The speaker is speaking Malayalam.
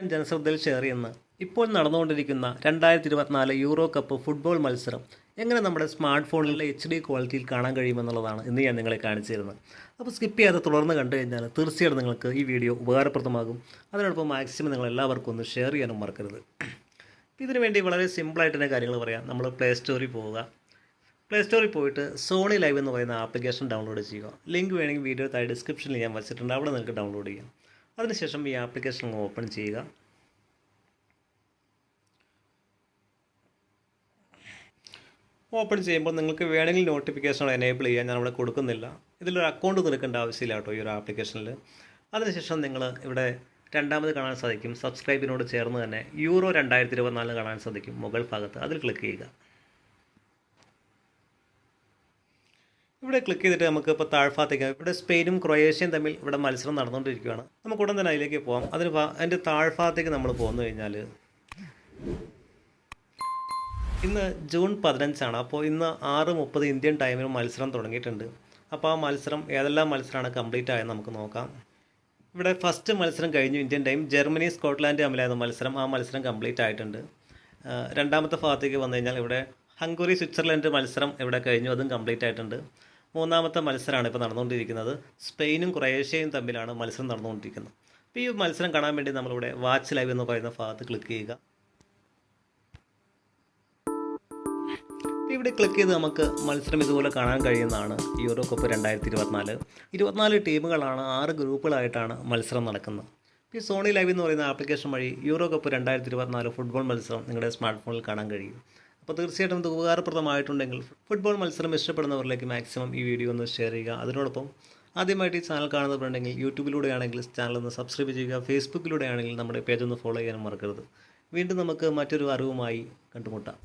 ജനശ്രദ്ധയിൽ ഷെയർ ചെയ്യുന്ന ഇപ്പോൾ നടന്നുകൊണ്ടിരിക്കുന്ന രണ്ടായിരത്തി ഇരുപത്തിനാല് യൂറോ കപ്പ് ഫുട്ബോൾ മത്സരം എങ്ങനെ നമ്മുടെ സ്മാർട്ട് ഫോണിലെ എച്ച് ഡി ക്വാളിറ്റിയിൽ കാണാൻ കഴിയുമെന്നുള്ളതാണ് ഇന്ന് ഞാൻ നിങ്ങളെ കാണിച്ചു തരുന്നത് അപ്പോൾ സ്കിപ്പ് ചെയ്യാതെ തുടർന്ന് കണ്ടു കഴിഞ്ഞാൽ തീർച്ചയായിട്ടും നിങ്ങൾക്ക് ഈ വീഡിയോ ഉപകാരപ്രദമാകും. അതിനോടൊപ്പം മാക്സിമം നിങ്ങൾ എല്ലാവർക്കും ഒന്ന് ഷെയർ ചെയ്യാനും മറക്കരുത്. ഇതിനു വേണ്ടി വളരെ സിമ്പിളായിട്ട് തന്നെ കാര്യങ്ങൾ പറയാം. നമ്മൾ പ്ലേ സ്റ്റോറിൽ പോവുക. പ്ലേ സ്റ്റോറിൽ പോയിട്ട് സോണി ലൈവ് എന്ന് പറയുന്ന ആപ്ലിക്കേഷൻ ഡൗൺലോഡ് ചെയ്യുക. ലിങ്ക് വേണമെങ്കിൽ വീഡിയോ താഴെ ഡിസ്ക്രിപ്ഷനിൽ ഞാൻ വെച്ചിട്ടുണ്ട്. അവിടെ നിങ്ങൾക്ക് ഡൗൺലോഡ് ചെയ്യാം. അതിനുശേഷം ഈ ആപ്ലിക്കേഷൻ ഓപ്പൺ ചെയ്യുക. ഓപ്പൺ ചെയ്യുമ്പോൾ നിങ്ങൾക്ക് വേണമെങ്കിൽ നോട്ടിഫിക്കേഷൻ എനേബിൾ ചെയ്യാൻ ഞാൻ അവിടെ കൊടുക്കുന്നില്ല. ഇതിലൊരു അക്കൗണ്ട് നിൽക്കേണ്ട ആവശ്യമില്ല കേട്ടോ ഈ ഒരു ആപ്ലിക്കേഷനിൽ അതിനുശേഷം നിങ്ങൾ ഇവിടെ രണ്ടാമത് കാണാൻ സാധിക്കും. സബ്സ്ക്രൈബിനോട് ചേർന്ന് തന്നെ യൂറോ രണ്ടായിരത്തി ഇരുപത്തിനാല് കാണാൻ സാധിക്കും മുകൾ ഭാഗത്ത്. അതിൽ ക്ലിക്ക് ചെയ്യുക. ഇവിടെ ക്ലിക്ക് ചെയ്തിട്ട് നമുക്ക് ഇപ്പോൾ താഴ്ഭാഗത്തേക്ക് ഇവിടെ സ്പെയിനും ക്രൊയേഷ്യയും തമ്മിൽ ഇവിടെ മത്സരം നടന്നുകൊണ്ടിരിക്കുകയാണ്. നമുക്ക് ഉടൻ തന്നെ അതിലേക്ക് പോകാം അതിന് അതിന്റെ താഴ്ഭാഗത്തേക്ക് നമ്മൾ പോന്നു കഴിഞ്ഞാൽ ഇന്ന് ജൂൺ പതിനഞ്ചാണ്. അപ്പോൾ ഇന്ന് ആറ് മുപ്പത് ഇന്ത്യൻ ടൈമിൽ മത്സരം തുടങ്ങിയിട്ടുണ്ട്. അപ്പോൾ ആ മത്സരം ഏതെല്ലാം മത്സരമാണ് കംപ്ലീറ്റ് ആയെന്ന് നമുക്ക് നോക്കാം. ഇവിടെ ഫസ്റ്റ് മത്സരം കഴിഞ്ഞു ഇന്ത്യൻ ടൈം. ജർമ്മനി സ്കോട്ട്ലാൻഡ് തമ്മിലായിരുന്നു മത്സരം. ആ മത്സരം കംപ്ലീറ്റ് ആയിട്ടുണ്ട്. രണ്ടാമത്തെ ഭാഗത്തേക്ക് വന്നു കഴിഞ്ഞാൽ ഇവിടെ ഹംഗറി സ്വിറ്റ്സർലൻഡ് മത്സരം ഇവിടെ കഴിഞ്ഞു. അതും കംപ്ലീറ്റ് ആയിട്ടുണ്ട്. മൂന്നാമത്തെ മത്സരമാണ് ഇപ്പോൾ നടന്നുകൊണ്ടിരിക്കുന്നത്. സ്പെയിനും ക്രൊയേഷ്യയും തമ്മിലാണ് മത്സരം നടന്നുകൊണ്ടിരിക്കുന്നത്. അപ്പോൾ ഈ മത്സരം കാണാൻ വേണ്ടി നമ്മളിവിടെ വാച്ച് ലൈവ് എന്ന് പറയുന്ന ഭാഗത്ത് ക്ലിക്ക് ചെയ്യുക. ഇവിടെ ക്ലിക്ക് ചെയ്ത് നമുക്ക് മത്സരം ഇതുപോലെ കാണാൻ കഴിയുന്നതാണ് യൂറോ കപ്പ് രണ്ടായിരത്തി ഇരുപത്തിനാല് ഇരുപത്തിനാല് ടീമുകളാണ് ആറ് ഗ്രൂപ്പുകളായിട്ടാണ് മത്സരം നടക്കുന്നത്. ഈ സോണി ലൈവ് എന്ന് പറയുന്ന ആപ്ലിക്കേഷൻ വഴി യൂറോ കപ്പ് രണ്ടായിരത്തി ഇരുപത്തിനാല് ഫുട്ബോൾ മത്സരം നിങ്ങളുടെ സ്മാർട്ട് ഫോണിൽ കാണാൻ കഴിയും. അപ്പോൾ തീർച്ചയായിട്ടും ഇത് ഉപകാരപ്രദമായിട്ടുണ്ടെങ്കിൽ ഫുട്ബോൾ മത്സരം ഇഷ്ടപ്പെടുന്നവരിലേക്ക് മാക്സിമം ഈ വീഡിയോ ഒന്ന് ഷെയർ ചെയ്യുക. അതിനോടൊപ്പം ആദ്യമായിട്ട് ഈ ചാനൽ കാണുന്നവരുണ്ടെങ്കിൽ യൂട്യൂബിലൂടെയാണെങ്കിൽ ചാനൽ ഒന്ന് സബ്സ്ക്രൈബ് ചെയ്യുക. ഫേസ്ബുക്കിലൂടെയാണെങ്കിൽ നമ്മുടെ പേജ് ഒന്ന് ഫോളോ ചെയ്യാൻ മറക്കരുത്. വീണ്ടും നമുക്ക് മറ്റൊരു അറിവുമായി കണ്ടുമുട്ടാം.